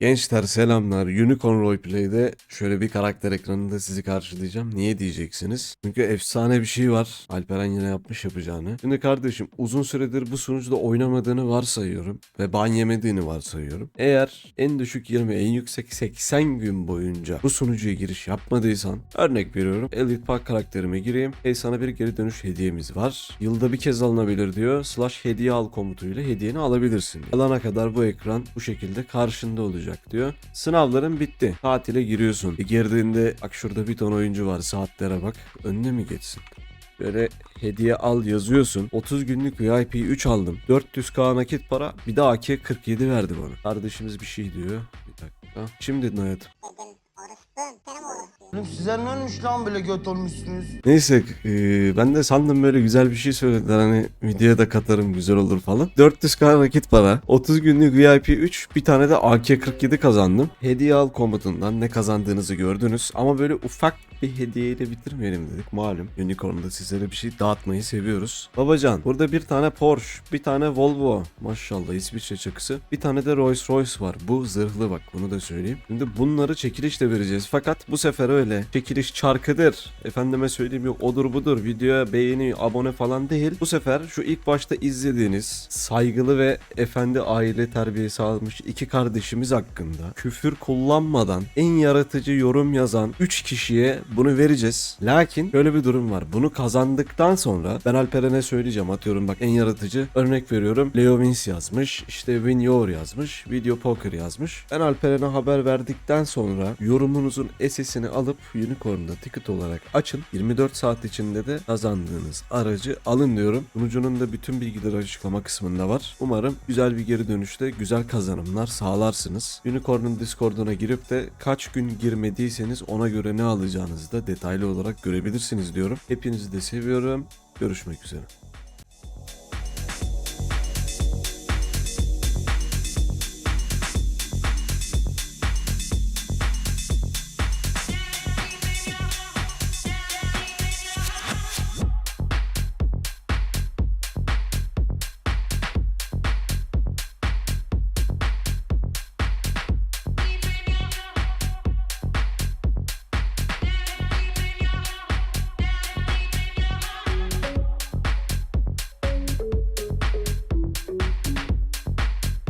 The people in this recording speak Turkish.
Gençler selamlar. Unicorn Roleplay'de şöyle bir karakter ekranında sizi karşılayacağım. Niye diyeceksiniz? Çünkü efsane bir şey var. Alperen yine yapmış yapacağını. Şimdi kardeşim uzun süredir bu sunucuda oynamadığını varsayıyorum. Ve ban yemediğini varsayıyorum. Eğer en düşük 20 en yüksek 80 gün boyunca bu sunucuya giriş yapmadıysan örnek veriyorum. Elite Park karakterime gireyim. Hey sana bir geri dönüş hediyemiz var. Yılda bir kez alınabilir diyor. Slash hediye al komutuyla hediyeni alabilirsin. Alana kadar bu ekran bu şekilde karşında olacak diyor. Sınavların bitti. Tatile giriyorsun. E girdiğinde bak şurada bir ton oyuncu var. Saatlere bak. Önüne mi geçsin? Böyle hediye al yazıyorsun. 30 günlük VIP 3 aldım. 400k nakit para. Bir de AK 47 verdi bana. Kardeşimiz bir şey diyor. Bir dakika. Şimdi hayatım. Oğlum. Size ne olmuş lan böyle göt olmuşsunuz? Neyse e, ben de sandım böyle güzel bir şey söylediler hani videoya da katarım güzel olur falan. 400k nakit para, 30 günlük VIP 3, bir tane de AK-47 kazandım. Hediye al komutundan ne kazandığınızı gördünüz ama böyle ufak bir hediyeyle bitirmeyelim dedik. Malum Unicorn'da sizlere bir şey dağıtmayı seviyoruz. Babacan burada bir tane Porsche, bir tane Volvo. Maşallah İsviçre çakısı. Bir tane de Rolls Royce var. Bu zırhlı bak bunu da söyleyeyim. Şimdi bunları çekilişle vereceğiz. Fakat bu sefer öyle. Çekiliş çarkıdır. Efendime söyleyeyim yok odur budur. Videoya beğeni, abone falan değil. Bu sefer şu ilk başta izlediğiniz saygılı ve efendi aile terbiyesi almış iki kardeşimiz hakkında küfür kullanmadan en yaratıcı yorum yazan 3 kişiye bunu vereceğiz. Lakin şöyle bir durum var. Bunu kazandıktan sonra ben Alperen'e söyleyeceğim. Atıyorum bak en yaratıcı örnek veriyorum. Leo Vince yazmış. işte Win Yor yazmış. Video Poker yazmış. Ben Alperen'e haber verdikten sonra yorumunuzun SS'ini alıp Unicorn'da ticket olarak açın. 24 saat içinde de kazandığınız aracı alın diyorum. Sunucunun da bütün bilgileri açıklama kısmında var. Umarım güzel bir geri dönüşte güzel kazanımlar sağlarsınız. Unicorn'un Discord'una girip de kaç gün girmediyseniz ona göre ne alacağınızı da detaylı olarak görebilirsiniz diyorum. Hepinizi de seviyorum. Görüşmek üzere.